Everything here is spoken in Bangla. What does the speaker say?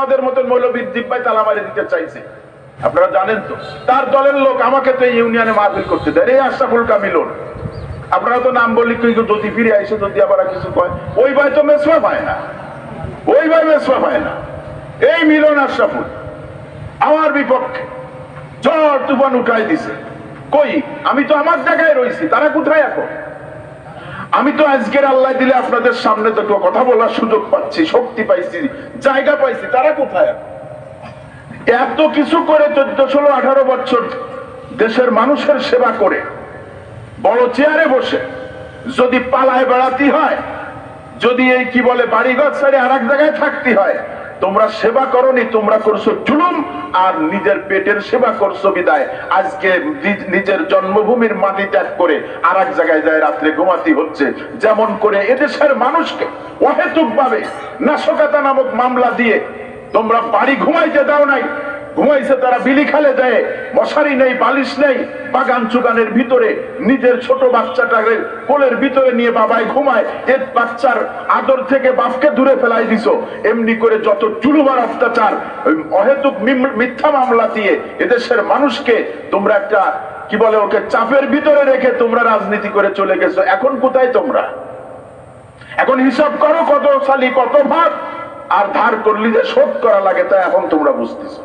আমাদের মতন মৌলবীর জিব্বায় তালা মারি দিতে চাইছে। আপনারা জানেন তো, তার দলের লোক আমাকে তো ইউনিয়নে মাহফিল করতে দেয়, এই আশরাফুল কামিলন আপনারা তো নাম বললি কিন্তু যদি ফিরে আইসে, যদি আবার কিছু কয়, ওই ভাই তো মেসওয়া পায় না। ওই ভাই মেসওয়া পায় না। এই মিলন আশরাফুল আমার বিপক্ষে ঝড় তুফান উঠাই দিছে। কই, আমি তো আমার জায়গায় রয়েছি তারা কোথায় এখন? আমি তো আজকের আল্লাহ দিলে আপনাদের সামনে তো কথা বলার সুযোগ পাচ্ছি, শক্তি পাইছি, জায়গা পাইছি, তারা কোথায়? এত কিছু করে চোদ্দ, ষোলো, আঠারো বছর দেশের মানুষের সেবা করে, বড় চেয়ারে বসে, যদি পালায় বেড়াতে হয়, যদি এই কি বলে বাড়িঘর ছেড়ে আর এক জায়গায় থাকতে হয় তোমরা সেবা করনি, তোমরা করছ জুলুম, আর নিজের পেটের সেবা করছ বিদায়। আজকে নিজের জন্মভূমির মাটি ত্যাগ করে আর এক জায়গায় যায়, রাত্রে ঘুমাতি হচ্ছে। যেমন করে এদেশের মানুষকে অহেতুক ভাবে নাশকতা নামক মামলা দিয়ে তোমরা বাড়ি ঘুমাইতে দাও নাই ঘুমাইছে তারা বিলি খালে দেয়, মশারি নেই, বালিশ নেই, বাগান চুগানের ভিতরে, নিজের ছোট বাচ্চাটাকে কোলের ভিতরে নিয়ে বাবাই ঘুমায় এর বাচ্চার আদর থেকে বাপকে দূরে ফেলাই দিছো। এমনি করে যত জুলুমার অত্যাচার অহেতুক মিথ্যা মামলা দিয়ে এদেশের মানুষকে তোমরা একটা, কি বলে ওকে, চাপের ভিতরে রেখে তোমরা রাজনীতি করে চলে গেছো। এখন কোথায় তোমরা? এখন হিসাব করো কত সালি কত ভাগ, আর ধার করলি যে শোধ করা লাগে তা এখন তোমরা বুঝতেছো।